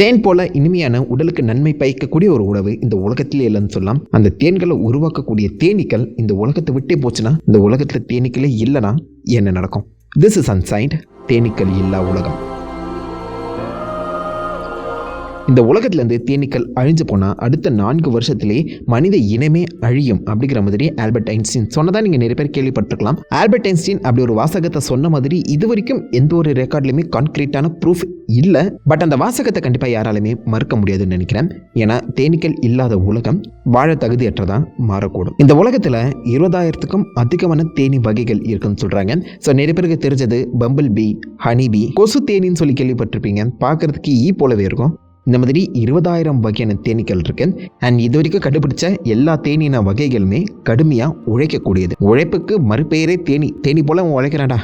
தேன் போல இனிமையான உடலுக்கு நன்மை பயக்கக்கூடிய ஒரு உணவு இந்த உலகத்திலே இல்லைன்னு சொல்லலாம். அந்த தேன்களை உருவாக்கக்கூடிய தேனீக்கள் இந்த உலகத்தை விட்டே போச்சுன்னா இந்த உலகத்தில் தேனீக்களே இல்லைனா என்ன நடக்கும்? திஸ் இஸ் அன்சைன்ட் தேனீக்கள் இல்லா உலகம். இந்த உலகத்துலேருந்து தேனீக்கள் அழிஞ்சு போனால் அடுத்த நான்கு வருஷத்திலே மனித இனமே அழியும் அப்படிங்கிற மாதிரி ஆல்பர்ட் ஐன்ஸ்டீன் சொன்னதான் நீங்கள் நிறைய பேர் கேள்விப்பட்டிருக்கலாம். ஆல்பர்ட் ஐன்ஸ்டீன் அப்படி ஒரு வாசகத்தை சொன்ன மாதிரி இது வரைக்கும் எந்த ஒரு ரெக்கார்ட்லையுமே கான்கிரீட்டான ப்ரூஃப் இல்லை. பட் அந்த வாசகத்தை கண்டிப்பாக யாராலுமே மறுக்க முடியாதுன்னு நினைக்கிறேன். ஏன்னா தேனீக்கள் இல்லாத உலகம் வாழ தகுதியற்றதாக மாறக்கூடும். இந்த உலகத்தில் இருபதாயிரத்துக்கும் அதிகமான தேனி வகைகள் இருக்குன்னு சொல்கிறாங்க ஸோ நிறைய பேருக்கு தெரிஞ்சது பம்பிள் பி ஹனி பி கொசு தேனின்னு சொல்லி கேள்விப்பட்டிருப்பீங்க. பார்க்குறதுக்கு ஈ போலவே இருக்கும். இந்த மாதிரி இருபதாயிரம் வகையான தேனீக்கள் இருக்கு. அண்ட் இது வரைக்கும் கண்டுபிடிச்ச எல்லா தேனீன வகைகளுமே கடுமையாக உழைக்கக்கூடியது. உழைப்புக்கு மறுபெயரே தேனி தேனி போல அவன்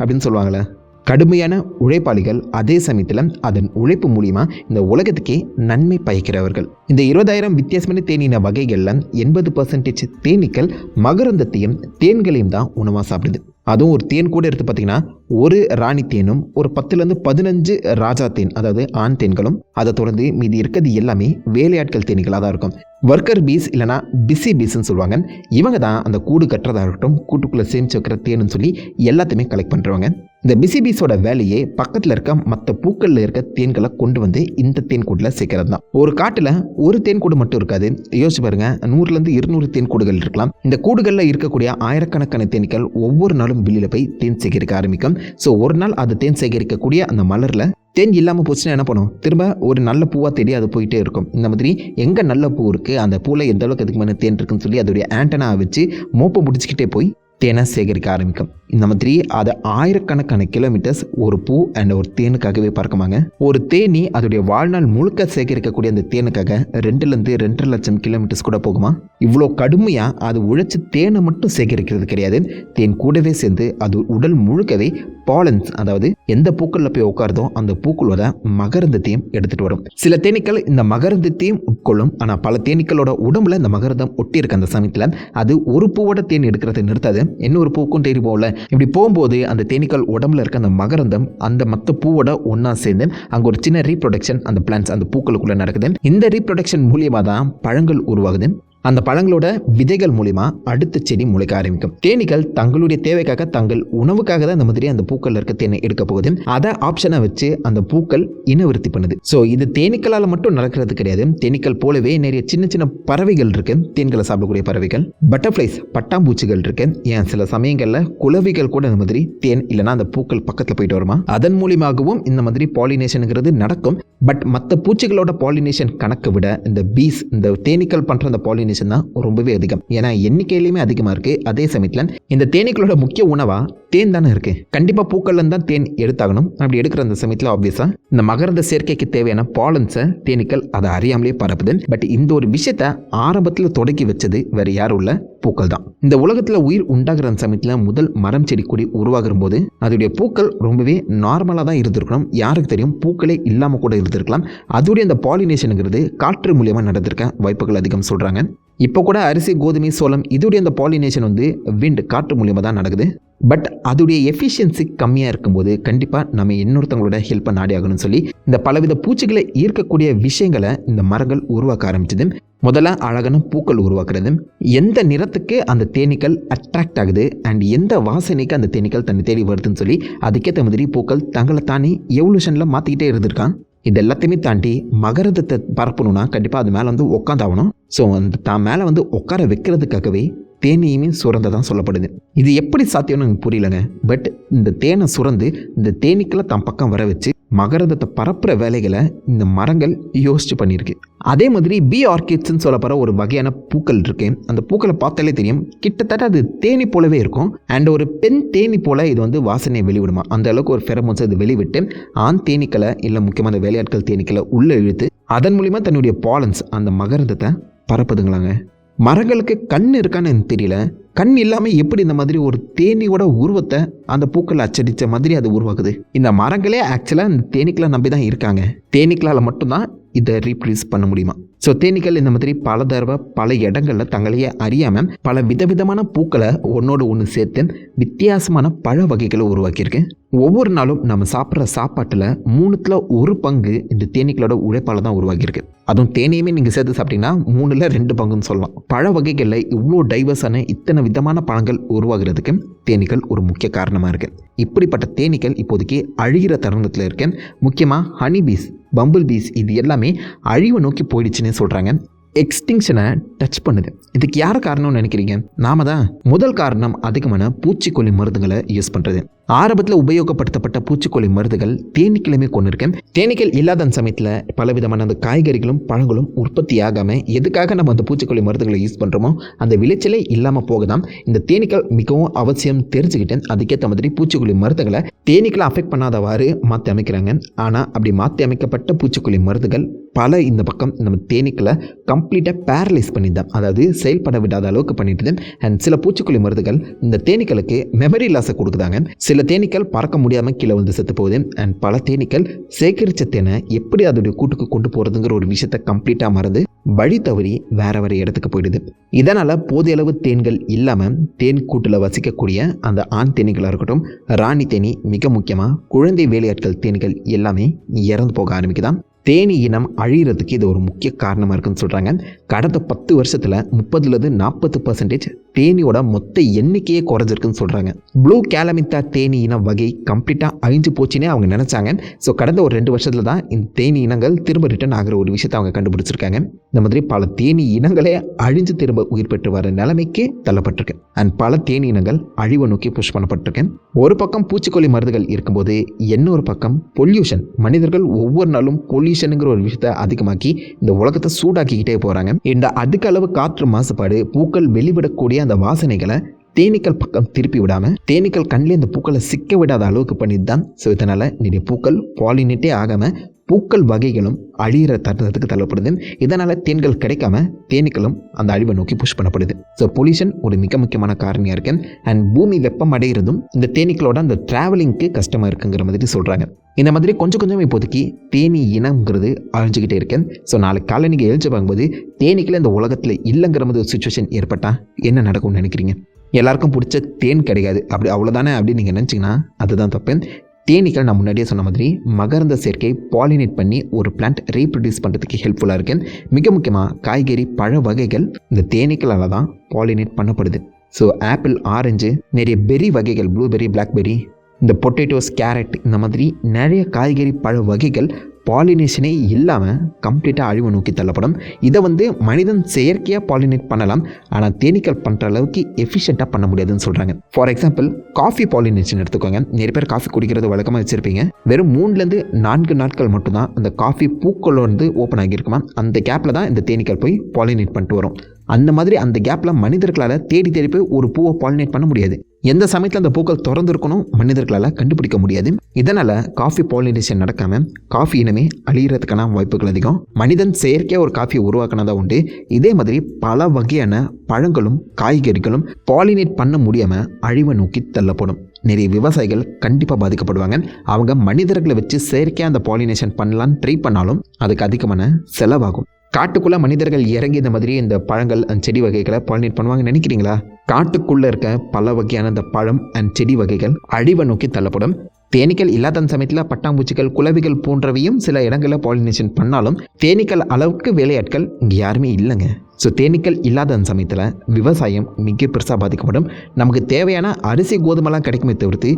அப்படின்னு சொல்லுவாங்களே கடுமையான உழைப்பாளிகள் அதே சமயத்தில் அதன் உழைப்பு மூலிமா இந்த உலகத்துக்கே நன்மை பயக்கிறவர்கள். இந்த இருபதாயிரம் வித்தியாசமான தேனீன வகைகளில் எண்பது பர்சன்டேஜ் தேனீக்கள் மகரந்தத்தையும் தேன்களையும் தான் உணவாக சாப்பிடுது. அதுவும் ஒரு தேன் கூட எடுத்து பார்த்தீங்கன்னா ஒரு ராணி தேனும் ஒரு பத்துலேருந்து பதினஞ்சு ராஜா தேன் அதாவது ஆண் தேன்களும் அதை தொடர்ந்து மீதி இருக்கிறது எல்லாமே வேலையாட்கள் தேனீகளாக தான் இருக்கும். ஒர்க்கர் பீஸ் இல்லைனா பிஸி பீஸ்ன்னு சொல்லுவாங்க. இவங்க தான் அந்த கூடு கட்டுறதா இருக்கட்டும் கூட்டுக்குள்ளே சேமிச்சு வைக்கிற தேனுன்னு சொல்லி எல்லாத்தையுமே கலெக்ட் பண்ணுறவங்க. இந்த பிசிபிஸோட வேலையே பக்கத்தில் இருக்க மற்ற பூக்களில் இருக்க தேன்களை கொண்டு வந்து இந்த தேன் கூட்டில் சேர்க்கறது தான் ஒரு காட்டில் ஒரு தேன் கூடு மட்டும் இருக்காது. யோசிச்சு பாருங்க நூறுலேருந்து இருநூறு தேன்கூடுகள் இருக்கலாம். இந்த கூடுகளில் இருக்கக்கூடிய ஆயிரக்கணக்கான தேனீக்கள் ஒவ்வொரு நாளும் வெளியில் போய் தேன் சேகரிக்க ஆரம்பிக்கும். ஸோ ஒரு நாள் அது தேன் சேகரிக்கக்கூடிய அந்த மலரில் தேன் இல்லாமல் போச்சுன்னா என்ன பண்ணும்? திரும்ப ஒரு நல்ல பூவாக தேடி அது போயிட்டே இருக்கும். இந்த மாதிரி எங்கே நல்ல பூ இருக்குது அந்த பூவில் எந்த அளவுக்கு அதிகமான தேன் இருக்குன்னு சொல்லி அதோடைய ஆண்டனா வச்சு மோப்பை முடிச்சுக்கிட்டே போய் தேனை சேகரிக்க ஆரம்பிக்கும். இந்த மாதிரி அதை ஆயிரக்கணக்கான கிலோமீட்டர்ஸ் ஒரு பூ அண்ட் ஒரு தேனுக்காகவே பறக்குமாங்க. ஒரு தேனி அதோடைய வாழ்நாள் முழுக்க சேகரிக்கக்கூடிய அந்த தேனுக்காக ரெண்டுலேருந்து ரெண்டரை லட்சம் கிலோமீட்டர்ஸ் கூட போகுமா? இவ்வளோ கடுமையாக அது உழைச்சி தேனை மட்டும் சேகரிக்கிறது கிடையாது. தேன் கூடவே சேர்ந்து அது உடல் முழுக்கவே பாலன்ஸ் அதாவது எந்த பூக்களில் போய் உட்காருதோ அந்த பூக்களோட மகரந்தத்தையும் எடுத்துகிட்டு வரும். சில தேனீக்கள் இந்த மகரந்தத்தையும் உட்கொள்ளும். ஆனால் பல தேனீக்களோட உடம்புல இந்த மகரந்தம் ஒட்டி இருக்க அந்த சமயத்தில். அது ஒரு பூவோட தேன் எடுக்கிறத நிறுத்தாது. இன்னொரு பூக்கும் தேடி போகல. இப்படி போகும்போது அந்த தேனீக்கள் உடம்புல இருக்க அந்த மகரந்தம் அந்த மற்ற பூவோட ஒன்றா சேர்ந்து அங்கே ஒரு சின்ன ரீப்ரொடக்ஷன் அந்த பிளான்ஸ் அந்த பூக்களுக்குள்ளே நடக்குது. இந்த ரீப்ரொடக்ஷன் மூலியமாக தான் பழங்கள் உருவாகுது. அந்த பழங்களோட விதைகள் மூலிமா அடுத்த செடி முளைக்க ஆரம்பிக்கும். தேனீக்கள் தங்களுடைய தேவைக்காக தங்கள் உணவுக்காக தான் இந்த மாதிரி அந்த பூக்கள் இருக்க தேனை எடுக்க போகுது. அதை ஆப்ஷனை வச்சு அந்த பூக்கள் இனவிருத்தி பண்ணுது. ஸோ இது தேனீக்களால் மட்டும் நடக்கிறது கிடையாது. தேனீக்கள் போலவே நிறைய சின்ன சின்ன பறவைகள் இருக்கு. தேன்களை சாப்பிடக்கூடிய பறவைகள் பட்டர்ஃப்ளைஸ் பட்டாம்பூச்சிகள் இருக்கு. ஏன் சில சமயங்களில் குலவிகள் கூட இந்த மாதிரி தேன் இல்லைனா அந்த பூக்கள் பக்கத்தில் போயிட்டு வருமா? அதன் மூலியமாகவும் இந்த மாதிரி பாலினேஷனுங்கிறது நடக்கும். பட் மற்ற பூச்சிகளோட பாலினேஷன் கணக்கை விட இந்த பீஸ் இந்த தேனீக்கள் பண்ணுற அந்த பாலினேஷன் தான் ரொம்பவே அதிகம். ஏன்னா எண்ணிக்கையிலுமே அதிகமாக இருக்குது அதே சமயத்தில் இந்த தேனீக்களோட முக்கிய உணவாக தேன் தானே இருக்குது கண்டிப்பாக பூக்கள்லேருந்து தான் தேன் எடுத்தாகணும். அப்படி எடுக்கிற அந்த சமயத்தில் ஆப்வியஸாக இந்த மகரந்த சேர்க்கைக்கு தேவையான பாலன்ஸை தேனீக்கள் அதை அறியாமலே பரப்புது. பட் இந்த ஒரு விஷயத்த ஆரம்பத்தில் தொடக்கி வச்சது வேறு யாரும் இல்லை பூக்கள் தான். இந்த உலகத்தில் உயிர் உண்டாகிற அந்த சமயத்தில் முதல் மரம் செடி கொடி உருவாகிற போது அதோடைய பூக்கள் ரொம்பவே நார்மலாக தான் இருந்திருக்கணும். யாருக்கு தெரியும்? பூக்களே இல்லாமல் கூட இருந்திருக்கலாம். அதோடைய அந்த பாலினேஷனுங்கிறது காற்று மூலியமாக நடந்திருக்க வாய்ப்புகள் அதிகம் சொல்கிறாங்க இப்போ கூட அரிசி கோதுமை சோளம் இதோடைய அந்த பாலினேஷன் வந்து விண்ட் காற்று மூலியமாக தான் நடக்குது. பட் அதோடைய எஃபிஷியன்சி கம்மியாக இருக்கும்போது கண்டிப்பாக நம்ம இன்னொருத்தவங்களோட ஹெல்ப்பை நாடியாகணும்னு சொல்லி இந்த பலவித பூச்சிகளை ஈர்க்கக்கூடிய விஷயங்களை இந்த மரங்கள் உருவாக்க ஆரம்பிச்சது. முதல்ல அழகான பூக்கள் உருவாக்குறது. எந்த நிறத்துக்கு அந்த தேனீக்கள் அட்ராக்ட் ஆகுது அண்ட் எந்த வாசனைக்கு அந்த தேனீக்கள் தன்னை தேடி வருதுன்னு சொல்லி அதுக்கேற்ற மாதிரி பூக்கள் தங்களை தானே எவல்யூஷனில் மாற்றிக்கிட்டே இருந்திருக்கான் இது எல்லாத்தையுமே தாண்டி மகரந்தத்தை பரப்பணும்னா கண்டிப்பாக அது மேலே வந்து உட்காந்தாகணும் ஸோ அந்த தான் மேலே வந்து உட்கார வைக்கிறதுக்காகவே தேனையுமே சுரந்ததான் சொல்லப்படுது. இது எப்படி சாத்தியம்னு எனக்கு புரியலங்க. பட் இந்த தேனை சுரந்து இந்த தேனீக்களை தன் பக்கம் வர வச்சு மகரந்தத்தை பரப்புற வேலைகளை இந்த மரங்கள் யோசிச்சு பண்ணியிருக்கு. அதே மாதிரி பி ஆர்கிட்ஸ்ன்னு சொல்லப்படுற ஒரு வகையான பூக்கள் இருக்கு அந்த பூக்களை பார்த்தாலே தெரியும். கிட்டத்தட்ட அது தேனி போலவே இருக்கும். அண்ட் ஒரு பெண் தேனி போல இது வந்து வாசனையை வெளிவிடுமா? அந்த அளவுக்கு ஒரு ஃபெரமோன்ஸ் இது வெளிவிட்டு ஆண் தேனீக்களை இல்லை முக்கியமான வேலையாட்கள் தேனீக்களை உள்ளே இழுத்து அதன் மூலிமா தன்னுடைய பாலன்ஸ் அந்த மகரந்தத்தை பரப்புதுங்களாங்க. மரங்களுக்கு கண் இருக்கான்னு எனக்கு தெரியல. கண் இல்லாமல் எப்படி இந்த மாதிரி ஒரு தேனியோட உருவத்தை அந்த பூக்கள் அச்சடித்த மாதிரி அது உருவாக்குது? இந்த மரங்களே ஆக்சுவலாக இந்த தேனீக்களை நம்பி தான் இருக்காங்க. தேனீக்களால் மட்டும்தான் இதை ரீப்ரீஸ் பண்ண முடியுமா? ஸோ தேனீக்கள் இந்த மாதிரி பல தடவை பல இடங்களில் தங்களையே அறியாமல் பல விதவிதமான பூக்களை ஒன்றோடு ஒன்று சேர்த்து வித்தியாசமான பழ வகைகளை உருவாக்கியிருக்கு. ஒவ்வொரு நாளும் நம்ம சாப்பிட்ற சாப்பாட்டில் மூணுத்தில் ஒரு பங்கு இந்த தேனீக்களோட உழைப்பால் தான் உருவாகியிருக்கு. அதுவும் தேனையுமே நீங்கள் சேர்த்து சாப்பிட்டீங்கன்னா மூணில் ரெண்டு பங்குன்னு சொல்லலாம். பழ வகைகளில் இவ்வளோ டைவர்ஸான இத்தனை விதமான பழங்கள் உருவாகிறதுக்கு தேனீக்கள் ஒரு முக்கிய காரணமாக இருக்குது இப்படிப்பட்ட தேனீக்கள் இப்போதைக்கு அழிகிற தருணத்தில் இருக்கு. முக்கியமாக ஹனி பீஸ் பம்பிள் பீஸ் இது எல்லாமே அழிவை நோக்கி போயிடுச்சுன்னு சொல்கிறாங்க எக்ஸ்டிங்ஷனை டச் பண்ணுது. இதுக்கு யார் காரணம்னு நினைக்கிறீங்க? நாம தான் முதல் காரணம் அதிகமான பூச்சிக்கொல்லி மருந்துகளை யூஸ் பண்ணுறது ஆரம்பத்தில் உபயோகப்படுத்தப்பட்ட பூச்சிக்கொல்லி மருந்துகள் தேனீக்களுமே கொண்டு இருக்கேன் தேனீக்கள் இல்லாத சமயத்தில் பல விதமான அந்த காய்கறிகளும் பழங்களும் உற்பத்தி ஆகாமல் எதுக்காக நம்ம அந்த பூச்சிக்கொல்லி மருந்துகளை யூஸ் பண்ணுறோமோ அந்த விளைச்சலே இல்லாமல் போகதான் இந்த தேனீக்கள் மிகவும் அவசியம் தெரிஞ்சுக்கிட்டேன். அதுக்கேற்ற மாதிரி பூச்சிக்கொல்லி மருந்துகளை தேனீக்களை அஃபெக்ட் பண்ணாதவாறு மாற்றி அமைக்கிறாங்க. ஆனால் அப்படி மாற்றி அமைக்கப்பட்ட பூச்சிக்கொல்லி மருந்துகள் பல இந்த பக்கம் நம்ம தேனீக்களை கம்ப்ளீட்டாக பேரலைஸ் பண்ணியிருந்தேன் அதாவது செயல்பட விடாத அளவுக்கு பண்ணிட்டு அண்ட் சில பூச்சிக்கொல்லி மருந்துகள் இந்த தேனீக்களுக்கு மெமரி லாஸை கொடுக்குதாங்க. சில தேனீக்கள் பறக்க முடியாமல் கீழே வந்து செத்து போகுது அண்ட் பல தேனீக்கள் சேகரித்த தேனை எப்படி அதோடைய கூட்டுக்கு கொண்டு போகிறதுங்கிற ஒரு விஷயத்தை கம்ப்ளீட்டாக மறந்து வழி தவறி வேற வேற இடத்துக்கு போயிடுது. இதனால் போதிய அளவு தேன்கள் இல்லாமல் தேன் கூட்டில் வசிக்கக்கூடிய அந்த ஆண் தேனீகளாக இருக்கட்டும் ராணி தேனி மிக முக்கியமாக குழந்தை வேலையாட்கள் தேனீகள் எல்லாமே இறந்து போக ஆரம்பிக்குதான் தேனி இனம் அழிகிறதுக்கு இது ஒரு முக்கிய காரணமாக இருக்குன்னு சொல்கிறாங்க கடந்த பத்து வருஷத்தில் முப்பதுலேருந்து நாற்பது பர்சன்டேஜ் தேனியோட மொத்த எண்ணிக்கையே குறைஞ்சிருக்குன்னு சொல்கிறாங்க ப்ளூ கேலமித்தா தேனி இன வகை கம்ப்ளீட்டாக அழிஞ்சு போச்சுன்னே அவங்க நினச்சாங்க. ஸோ கடந்த ஒரு ரெண்டு வருஷத்தில் தான் இந்த தேனி இனங்கள் திரும்ப ரிட்டர்ன் ஆகிற ஒரு விஷயத்தை அவங்க கண்டுபிடிச்சிருக்காங்க. இந்த மாதிரி பல தேனி இனங்களே அழிஞ்சு திரும்ப உயிர் பெற்று வர நிலைமைக்கு தள்ளப்பட்டிருக்கு. அண்ட் பல தேனி இனங்கள் அழிவை நோக்கி புஷ் பண்ணப்பட்டிருக்கேன் ஒரு பக்கம் பூச்சிக்கொல்லி மருந்துகள் இருக்கும்போது இன்னொரு பக்கம் பொல்யூஷன் மனிதர்கள் ஒவ்வொரு நாளும் பொல்யூஷனுங்கிற ஒரு விஷயத்தை அதிகமாக்கி இந்த உலகத்தை சூடாக்கிக்கிட்டே போகிறாங்க இந்த அதிக அளவு காற்று மாசுபாடு பூக்கள் வெளிவிடக்கூடிய அந்த வாசனைகளை தேனீக்கள் பக்கம் திருப்பி விடாமல் தேனீக்கள் கண்ணிலே இந்த பூக்களை சிக்க விடாத அளவுக்கு பண்ணிட்டு தான் ஸோ இதனால் நிறைய பூக்கள் பாலினேட்டே ஆகாமல் பூக்கள் வகைகளும் அழியிற தருணத்துக்கு தள்ளப்படுது. இதனால் தேன்கள் கிடைக்காம தேனீக்களும் அந்த அழிவை நோக்கி புஷ் பண்ணப்படுது. ஸோ பொல்யூஷன் ஒரு மிக முக்கியமான காரணியாக இருக்கு. அண்ட் பூமி வெப்பம் அடைகிறதும் இந்த தேனீக்களோட அந்த டிராவலிங்க்கு கஷ்டமாக இருக்குங்கிற மாதிரி சொல்கிறாங்க இந்த மாதிரி கொஞ்சம் கொஞ்சம் இப்போதைக்கு தேனி இனங்கிறது அழிஞ்சுக்கிட்டே இருக்கேன் ஸோ நாளைக்கு காலை நீங்கள் எழுச்சி பார்க்கும்போது தேனீக்கள் இந்த உலகத்தில் இல்லைங்கிற மாதிரி ஒரு சுச்சுவேஷன் ஏற்பட்டால் என்ன நடக்கும்னு நினைக்கிறீங்க? எல்லாருக்கும் பிடிச்ச தேன் கிடைக்காது அப்படி அவ்வளோதானே அப்படின்னு நீங்கள் நினச்சிங்கன்னா அதுதான் தப்பு. தேனீக்கள் நான் முன்னாடியே சொன்ன மாதிரி மகரந்த சேர்க்கை பாலினேட் பண்ணி ஒரு பிளான்ட் ரீப்ரொடியூஸ் பண்ணுறதுக்கு ஹெல்ப்ஃபுல்லாக இருக்கு. மிக முக்கியமாக காய்கறி பழ வகைகள் இந்த தேனீக்களால் தான் பாலினேட் பண்ணப்படுது. ஸோ ஆப்பிள் ஆரஞ்சு நிறைய பெரி வகைகள் ப்ளூபெரி பிளாக்பெரி இந்த பொட்டேட்டோஸ் கேரட் இந்த மாதிரி நிறைய காய்கறி பழ வகைகள் பாலினேஷனே இல்லாமல் கம்ப்ளீட்டாக அழிவு நோக்கி தள்ளப்படும். இதை வந்து மனிதன் செயற்கையாக பாலினேட் பண்ணலாம். ஆனால் தேனீக்கள் பண்ணுற அளவுக்கு எஃபிஷியண்ட்டாக பண்ண முடியாதுன்னு சொல்கிறாங்க ஃபார் எக்ஸாம்பிள் காஃபி பாலினேஷன் எடுத்துக்கோங்க. நிறைய பேர் காஃபி குடிக்கிறது வழக்கமாக வச்சுருப்பீங்க. வெறும் மூணுலேருந்து நான்கு நாட்கள் மட்டும்தான் அந்த காஃபி பூக்கள் வந்து ஓப்பன் ஆகியிருக்குமா? அந்த கேப்பில் தான் இந்த தேனீக்கள் போய் பாலினேட் பண்ணிட்டு வரும். அந்த மாதிரி அந்த கேப்பில் மனிதர்களால் தேடி தேடி போய் ஒரு பூவை பாலினேட் பண்ண முடியாது. எந்த சமயத்தில் அந்த பூக்கள் திறந்துருக்கணும் மனிதர்களால் கண்டுபிடிக்க முடியாது. இதனால் காஃபி பாலினேஷன் நடக்காமல் காஃபி இனமே அழிகிறதுக்கான வாய்ப்புகள் அதிகம். மனிதன் செயற்கையாக ஒரு காஃபியை உருவாக்கினதா உண்டு. இதே மாதிரி பல வகையான பழங்களும் காய்கறிகளும் பாலினேட் பண்ண முடியாமல் அழிவை நோக்கி தள்ளப்படும். நிறைய விவசாயிகள் கண்டிப்பாக பாதிக்கப்படுவாங்க. அவங்க மனிதர்களை வச்சு செயற்கையாக அந்த பாலினேஷன் பண்ணலான்னு ட்ரை பண்ணாலும் அதுக்கு அதிகமான செலவாகும். காட்டுக்குள்ளே மனிதர்கள் இறங்கி இந்த மாதிரி இந்த பழங்கள் அந்த செடி வகைகளை பாலினேட் பண்ணுவாங்கன்னு நினைக்கிறீங்களா? காட்டுக்குள்ளே இருக்க பல வகையான இந்த பழம் அண்ட் செடி வகைகள் அழிவை நோக்கி தள்ளப்படும். தேனீக்கள் இல்லாத சமயத்தில் பட்டாம்பூச்சிகள் குலவிகள் போன்றவையும் சில இடங்களில் பாலினேஷன் பண்ணாலும் தேனீக்கள் அளவுக்கு வேலையாட்கள் இங்கே யாருமே இல்லைங்க. ஸோ தேனீக்கள் இல்லாத சமயத்தில் விவசாயம் மிக பெருசாக பாதிக்கப்படும். நமக்கு தேவையான அரிசி கோதுமைலாம் கிடைக்குமே தவிர்த்து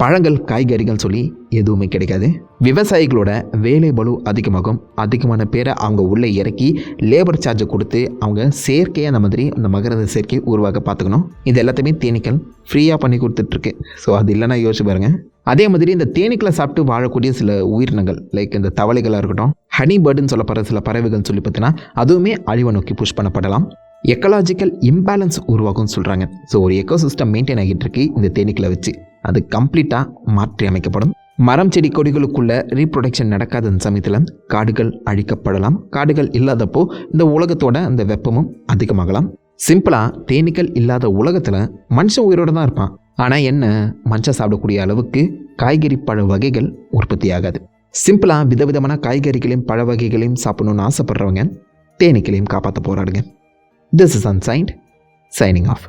பழங்கள் காய்கறிகள் சொல்லி எதுவுமே கிடைக்காது. விவசாயிகளோட வேலை பலு அதிகமாகும். அதிகமான பேரை அவங்க உள்ளே இறக்கி லேபர் சார்ஜை கொடுத்து அவங்க செயற்கையாக அந்த மாதிரி அந்த மகரந்த சேர்க்கை உருவாக்க பார்த்துக்கணும். இது எல்லாத்தையுமே தேனீக்கள் ஃப்ரீயாக பண்ணி கொடுத்துட்ருக்கு. ஸோ அது இல்லைன்னா யோசிச்சு பாருங்க. அதே மாதிரி இந்த தேனீக்களை சாப்பிட்டு வாழக்கூடிய சில உயிரினங்கள் லைக் இந்த தவளைகளாக இருக்கட்டும் ஹனி பேர்டுன்னு சொல்லப்படுற சில பறவைகள் சொல்லி பார்த்தீங்கன்னா அதுவுமே அழிவை நோக்கி புஷ் பண்ணப்படலாம். எக்கலாஜிக்கல் இம்பேலன்ஸ் உருவாகும்னு சொல்கிறாங்க ஸோ ஒரு எக்கோசிஸ்டம் மெயின்டைன் ஆகிட்டு இருக்கு இந்த தேனீக்களை வச்சு. அது கம்ப்ளீட்டாக மாற்றி அமைக்கப்படும். மரம் செடி கொடிகளுக்குள்ள ரீப்ரொடக்ஷன் நடக்காத சமயத்தில் காடுகள் அழிக்கப்படலாம். காடுகள் இல்லாதப்போ இந்த உலகத்தோட அந்த வெப்பமும் அதிகமாகலாம். சிம்பிளாக தேனீக்கள் இல்லாத உலகத்தில் மனுஷன் உயிரோடு தான் இருப்பான். ஆனால் என்ன மனுஷன் சாப்பிடக்கூடிய அளவுக்கு காய்கறி பழ வகைகள் உற்பத்தி ஆகாது. சிம்பிளாக விதவிதமான காய்கறிகளையும் பழ வகைகளையும் சாப்பிடணும்னு ஆசைப்படுறவங்க தேனீக்களையும் காப்பாற்ற போராடுங்க. This is ancient signing off